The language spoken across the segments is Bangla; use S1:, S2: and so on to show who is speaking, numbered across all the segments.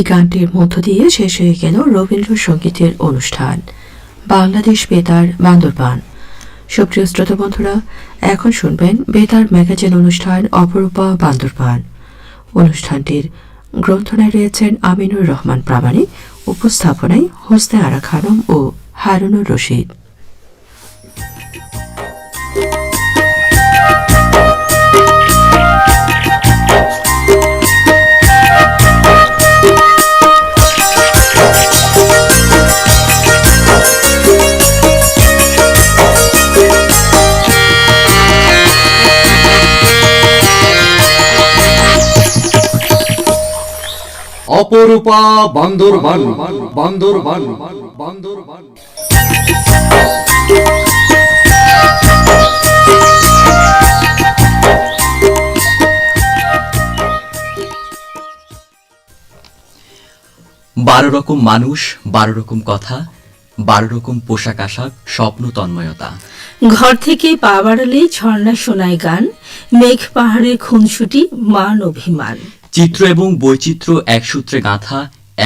S1: এই গানটির মধ্য দিয়ে শেষ হয়ে গেল রবীন্দ্রসঙ্গীতের অনুষ্ঠান। বাংলাদেশ বেতার বান্দরবান। সুপ্রিয় শ্রোতা বন্ধুরা, এখন শুনবেন বেতার ম্যাগাজিন অনুষ্ঠান অপরূপা বান্দরবান। অনুষ্ঠানটির গ্রন্থনায় রয়েছেন আমিনুর রহমান প্রামাণিক, উপস্থাপনায় হোসনে আরা খানম ও হারুনুর রশিদ।
S2: অপরূপা বান্দরবান বান্দরবান বান্দরবান।
S3: বারো রকম মানুষ বারো রকম কথা বারো রকম পোশাক আশাক স্বপ্ন তন্ময়তা।
S4: ঘর থেকে পা বাড়ালেই ঝর্ণা শোনায় গান মেঘ পাহাড়ের খুনসুটি মান অভিমান।
S3: চিত্র এবং বৈচিত্র্য এক সূত্রে গাঁথা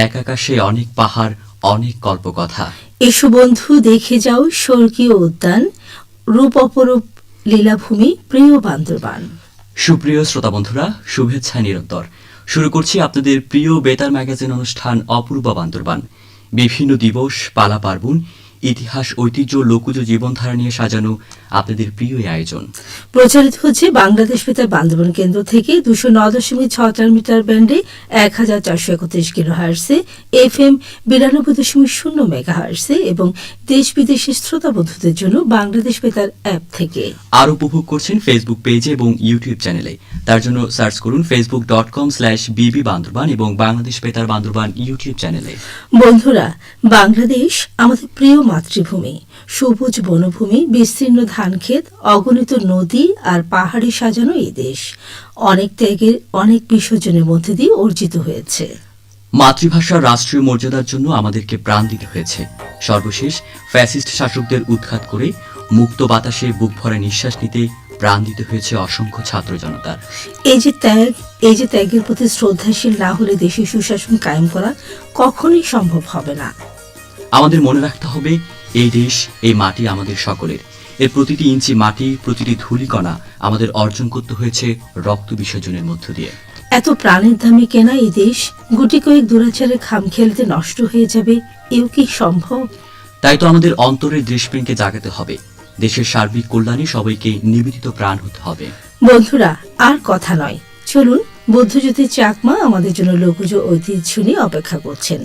S3: এক আকাশে অনেক পাহাড় অনেক কল্পকথা।
S4: এসো বন্ধু দেখে যাও স্বর্গীয় উদ্যান রূপ অপরূপ লীলাভূমি প্রিয় বান্দরবান।
S3: সুপ্রিয় শ্রোতা বন্ধুরা শুভেচ্ছা নিরন্তর। শুরু করছি আপনাদের প্রিয় বেতার ম্যাগাজিন অনুষ্ঠান অপূর্ব বান্দরবান। বিভিন্ন দিবস পালা পার্বণ ইতিহাস ঐতিহ্য লোকজ জীবনধারা নিয়ে সাজানো আপনাদের প্রিয় আয়োজন।
S4: প্রচারিত হচ্ছে বাংলাদেশ বেতার বান্দরবান কেন্দ্র থেকে দুশো ন দশমিক ছ চার মিটার ব্যান্ডে এক হাজার চারশো একত্রিশ কিলো হার্সে এফ এম বিরানব্বই দশমিক শূন্য মেগা হার্সে এবং দেশ বিদেশের শ্রোতা বন্ধুদের জন্য বাংলাদেশ বেতার অ্যাপ থেকে।
S3: আর উপভোগ করছেন ফেসবুক পেজে এবং ইউটিউব চ্যানেলে তার জন্য সার্চ করুন ফেসবুক ডট কম স্ল্যাশ বিবি বান্দরবান এবং বাংলাদেশ বেতার বান্দরবান ইউটিউব চ্যানেলে
S4: বন্ধুরা বাংলাদেশ আমাদের প্রিয় মাতৃভূমি। সবুজ বনভূমি বিস্তীর্ণ ধানক্ষেত অগণিত নদী আর পাহাড়ে সাজানো এই দেশ। অনেক ত্যাগের অনেক বিসর্জনের মধ্যে দিয়ে অর্জিত হয়েছে।
S3: মাতৃভাষার রাষ্ট্রীয় মর্যাদার জন্য আমাদেরকে প্রাণ দিতে হয়েছে। সর্বশেষ ফ্যাসিস্ট শাসকদের উৎখাত করে মুক্ত বাতাসে বুক ভরা নিঃশ্বাস নিতে প্রাণ দিতে হয়েছে অসংখ্য ছাত্র জনতার
S4: এই যে ত্যাগ এই যে ত্যাগের প্রতি শ্রদ্ধাশীল না হলে দেশের সুশাসন কায়েম করা কখনোই সম্ভব হবে না।
S3: আমাদের মনে রাখতে হবে এই দেশ এই মাটি আমাদের সকলের। এর প্রতিটি ইঞ্চি মাটি প্রতিটি ধূলিকণা আমাদের অর্জন করতে হয়েছে রক্ত বিসর্জনের মধ্য দিয়ে।
S4: এত প্রাণের দামে কেনা এই দেশ গুটি কয়েক দুরাচারে খাম খেলতে নষ্ট হয়ে যাবে এও কি সম্ভব?
S3: তাই তো আমাদের অন্তরের দেশপ্রেমকে জাগাতে হবে। দেশের সার্বিক কল্যাণে সবাইকে নিবেদিত প্রাণ হতে হবে।
S4: বন্ধুরা আর কথা নয়। চলুন বুদ্ধজ্যোতি চাকমা আমাদের জন্য লোকজ ঐতিহ্য নিয়ে অপেক্ষা করছেন।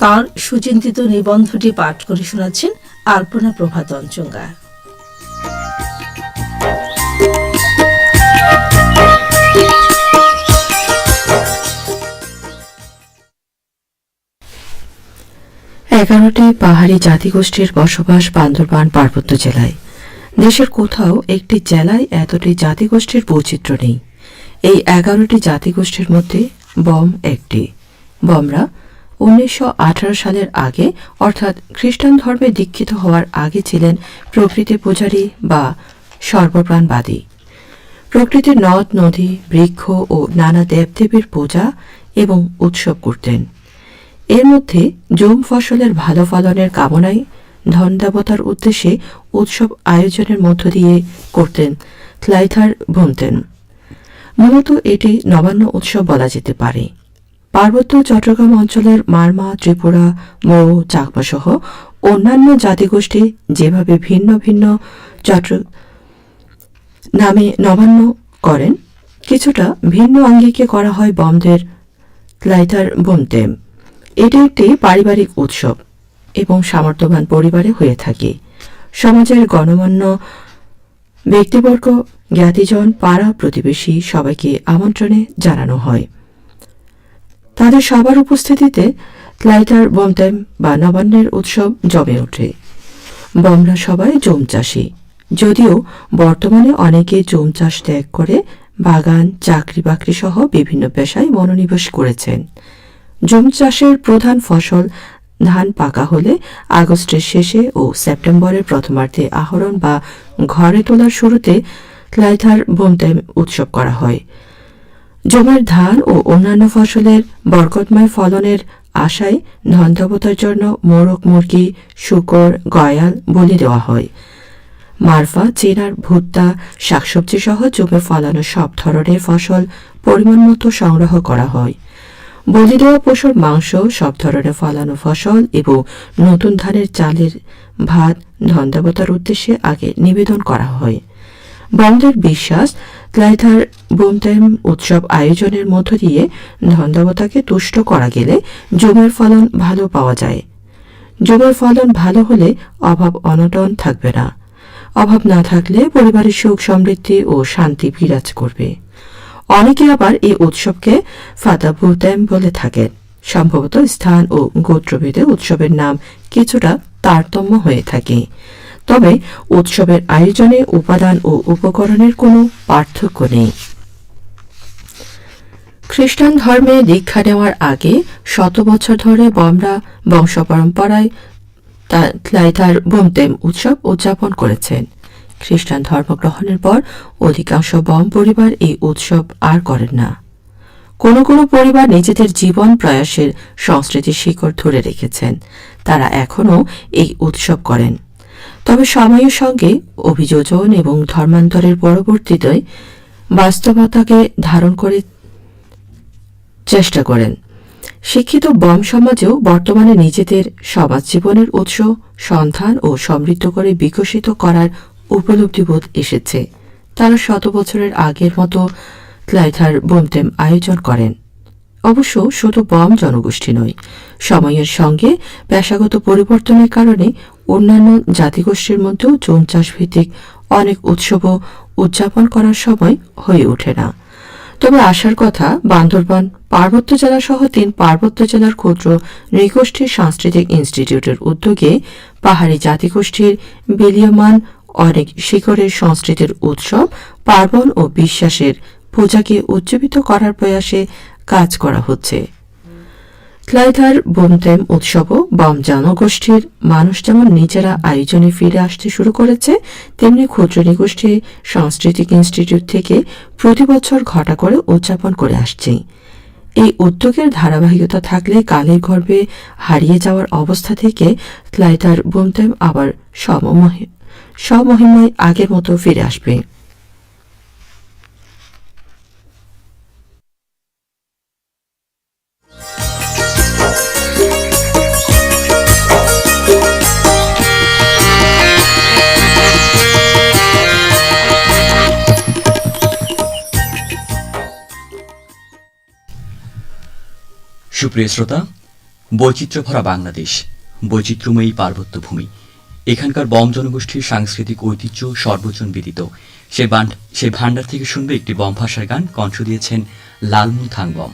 S4: তার সুচিন্তিত নিবন্ধটি পাঠ করে শোনাচ্ছেন আলপনা প্রভাত অঞ্চঙ্গা।
S1: এগারোটি পাহাড়ি জাতিগোষ্ঠীর বসবাস বান্দরবান পার্বত্য জেলায়। দেশের কোথাও একটি জেলায় এতটি জাতিগোষ্ঠীর বৈচিত্র্য নেই। এই এগারোটি জাতিগোষ্ঠীর মধ্যে বম একটি। বমরা উনিশশো আঠারো সালের আগে, অর্থাৎ খ্রিস্টান ধর্মে দীক্ষিত হওয়ার আগে ছিলেন প্রকৃতি পূজারী বা সর্বপ্রাণবাদী। প্রকৃতির নদ, নদী, বৃক্ষ ও নানা দেবদেবীর পূজা এবং উৎসব করতেন। এর মধ্যে জম ফসলের ভালো ফলনের কামনায় ধন দেবতার উদ্দেশ্যে উৎসব আয়োজনের মধ্য দিয়ে করতেন ক্লাইথার ভুনতেন মূলত এটি নবান্ন উৎসব বলা যেতে পারে। পার্বত্য চট্টগ্রাম অঞ্চলের মারমা, ত্রিপুরা মৌ চাকমা সহ অন্যান্য জাতিগোষ্ঠী যেভাবে ভিন্ন ভিন্ন চট্ট নামে নবান্ন করেন, কিছুটা ভিন্ন আঙ্গিকে করা হয় বমদের ক্লাইথার বন্তেম এটি একটি পারিবারিক উৎসব এবং সামর্থ্যবান পরিবারে হয়ে থাকে। সমাজের গণমান্য ব্যক্তিবর্গ জ্ঞাতিজন পাড়া প্রতিবেশী সবাইকে আমন্ত্রণে জানানো হয়। তাদের সবার উপস্থিতিতে ক্লাইটার বমতেম বা নবান্নের উৎসব জমে ওঠে। বমরা সবাই জম চাষী যদিও বর্তমানে অনেকে জম চাষ ত্যাগ করে বাগান চাকরি বাকরি সহ বিভিন্ন পেশায় মনোনিবেশ করেছেন। জম চাষের প্রধান ফসল ধান পাকা হলে আগস্টের শেষে ও সেপ্টেম্বরের প্রথমার্ধে আহরণ বা ঘরে তোলার শুরুতে ক্লাইথার বোনতেম উৎসব করা হয়। জমির ধান ও অন্যান্য ফসলের বরকতময় ফলনের আশায় ধন দেবতার জন্য মোরগ, মুরগি, শুকর, গয়াল বলি দেওয়া হয়। মারফা, চেনার ভুট্টা, শাকসবজি সহ জমে ফলানো সব ধরনের ফসল পরিমাণ মতো সংগ্রহ করা হয়। বলি দেওয়া পশুর মাংস, সব ধরনের ফলানো ফসল এবং নতুন ধানের চালের ভাত ধনদেবতার উদ্দেশ্যে আগে নিবেদন করা হয়। বন্ধের বিশ্বাস, ক্লাইথার বোমতেম উৎসব আয়োজনের মধ্য দিয়ে ধনদেবতাকে তুষ্ট করা গেলে জমির ফলন ভালো পাওয়া যায়। জমির ফলন ভালো হলে অভাব অনটন থাকবে না। অভাব না থাকলে পরিবারের সুখ, সমৃদ্ধি ও শান্তি বিরাজ করবে। অনেকে আবার এই উৎসবকে ফাতাবুতেম বলে থাকেন। সম্ভবত স্থান ও গোত্রভেদে উৎসবের নাম কিছুটা তারতম্য হয়ে থাকে। তবে উৎসবের আয়োজনে উপাদান ও উপকরণের কোনো পার্থক্য নেই। খ্রিস্টান ধর্মে দীক্ষা নেওয়ার আগে শত বছর ধরে বমরা বংশ পরম্পরায় বোমতেম উৎসব উদযাপন করেছেন। খ্রিস্টান ধর্ম গ্রহণের পর অধিকাংশ বম পরিবার এই উৎসব আর করেন না। কোনো কোনো পরিবার নিজেদের জীবন প্রয়াসের সংস্কৃতির শিকড় ধরে রেখেছেন। তারা এখনও এই উৎসব করেন। তবে সময়ের সঙ্গে অভিযোজন এবং ধর্মান্তরের পরবর্তীতে বাস্তবতাকে ধারণ করে চেষ্টা করেন। শিক্ষিত বম সমাজেও বর্তমানে নিজেদের সমাজ জীবনের উৎস সন্ধান ও সমৃদ্ধ করে বিকশিত করার উপলব্ধিবোধ এসেছে। তারা শত বছরের আগের মতো ক্লাইথার বোমতেম আয়োজন করেন। অবশ্য শুধু বম জনগোষ্ঠী নয়, সময়ের সঙ্গে পেশাগত পরিবর্তনের কারণে অন্যান্য জাতিগোষ্ঠীর মধ্যেও জোন চাষ ভিত্তিক অনেক উৎসবও উদযাপন করার সময় হয়ে ওঠে না। তবে আসার কথা, বান্দরবান পার্বত্য জেলা সহ তিন পার্বত্য জেলার ক্ষুদ্র নৃগোষ্ঠীর সাংস্কৃতিক ইনস্টিটিউটের উদ্যোগে পাহাড়ি জাতিগোষ্ঠীর বিলীয়মান অনেক শিখরের সংস্কৃতির উৎসব পার্বণ ও বিশ্বাসের পূজাকে উজ্জীবিত করার প্রয়াসে কাজ করা হচ্ছে। ক্লাইথার বোমতেম উৎসবও বাম জনগোষ্ঠীর। মানুষ যেমন নিজেরা আয়োজনে ফিরে আসতে শুরু করেছে, তেমনি ক্ষুদ্র নিগোষ্ঠী, সাংস্কৃতিক ইনস্টিটিউট থেকে প্রতি বছর ঘটা করে উদযাপন করে আসছে। এই উদ্যোগের ধারাবাহিকতা থাকলে কালের গর্ভে হারিয়ে যাওয়ার অবস্থা থেকে ক্লাইথার বোমতেম আবার সমমহি- স্বমহিমায় আগের মতো ফিরে আসবে।
S3: সুপ্রিয় শ্রোতা বৈচিত্র্য ভরা বাংলাদেশ, বৈচিত্র্যময়ী পার্বত্য ভূমি এখানকার বম জনগোষ্ঠীর সাংস্কৃতিক ঐতিহ্য সর্বজন বিদিত। সে ভান্ডার থেকে শুনবে একটি বম ভাষার গান, কণ্ঠ দিয়েছেন লালমুন থাংবম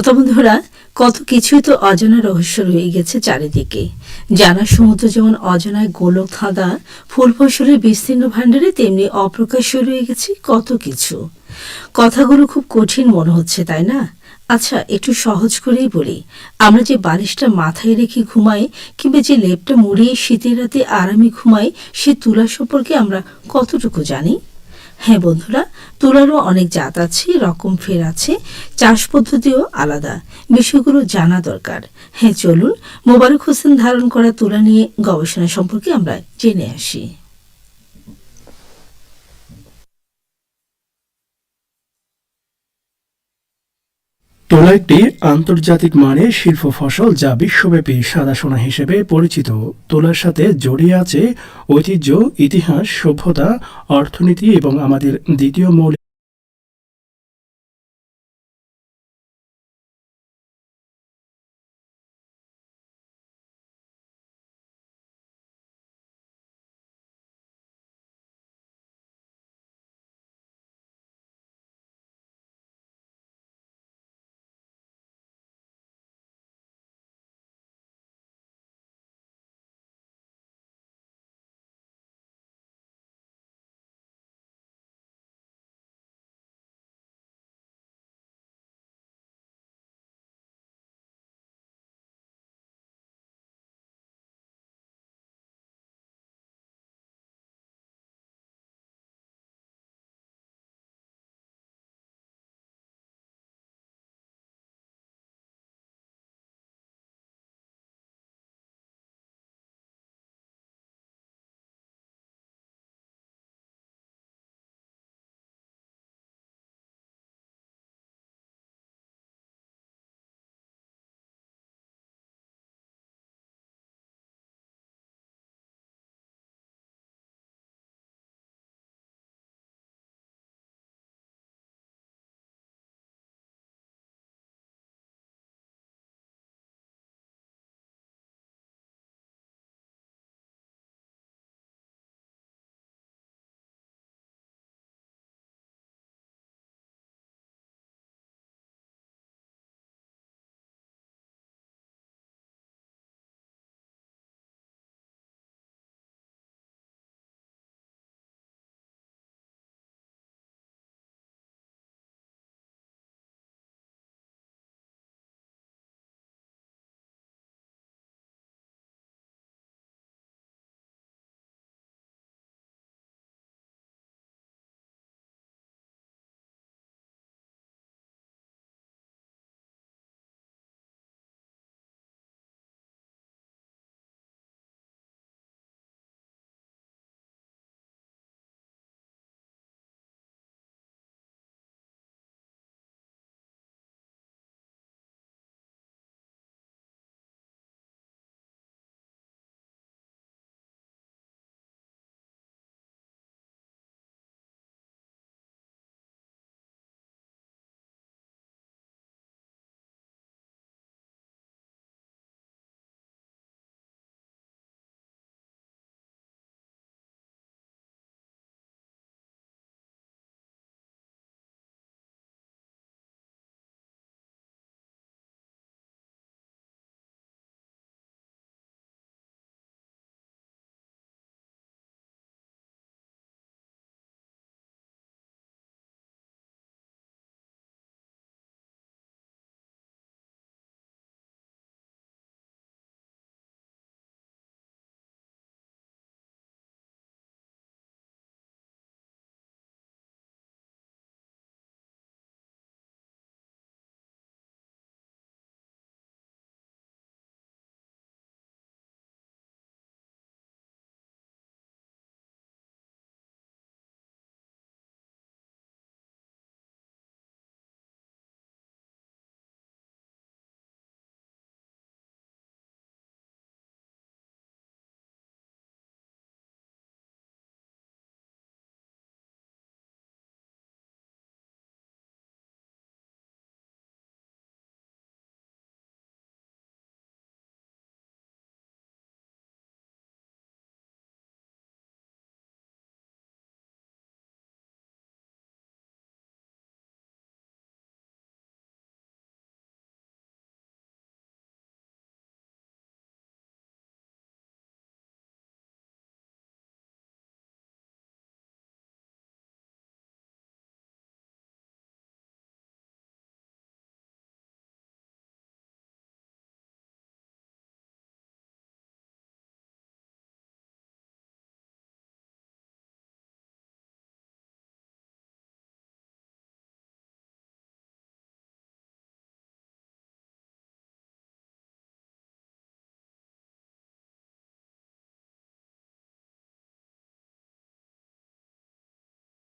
S4: শ্রোতা বন্ধুরা, কত কিছুই তো অজানা রহস্য রয়ে গেছে চারিদিকে। জানা সমুদ্র যেমন অজানায় গোলক ধাঁধা, ফুল ফসলের বিস্তীর্ণ ভাণ্ডারে, তেমনি অপ্রকাশ্য রয়ে গেছে কত কিছু। কথাগুলো খুব কঠিন মনে হচ্ছে, তাই না? আচ্ছা একটু সহজ করেই বলি। আমরা যে বালিশটা মাথায় রেখে ঘুমাই, কিংবা যে লেপটা মুড়িয়ে শীতের রাতে আরামে ঘুমাই, সে তুলা সম্পর্কে আমরা কতটুকু জানি? হ্যাঁ বন্ধুরা, তুলারও অনেক জাত আছে, রকম ফের আছে, চাষ পদ্ধতিও আলাদা, বিষয়গুলো জানা দরকার। হ্যাঁ চলুন মোবারক হোসেন ধারণ করা তুলা নিয়ে গবেষণা সম্পর্কে আমরা জেনে আসি।
S5: তোলা একটি আন্তর্জাতিক মানে শিল্প ফসল যা বিশ্বব্যাপী সাদা সোনা হিসেবে পরিচিত। তোলার সাথে জড়িয়ে আছে ঐতিহ্য, ইতিহাস, সভ্যতা, অর্থনীতি এবং আমাদের দ্বিতীয় মৌলিক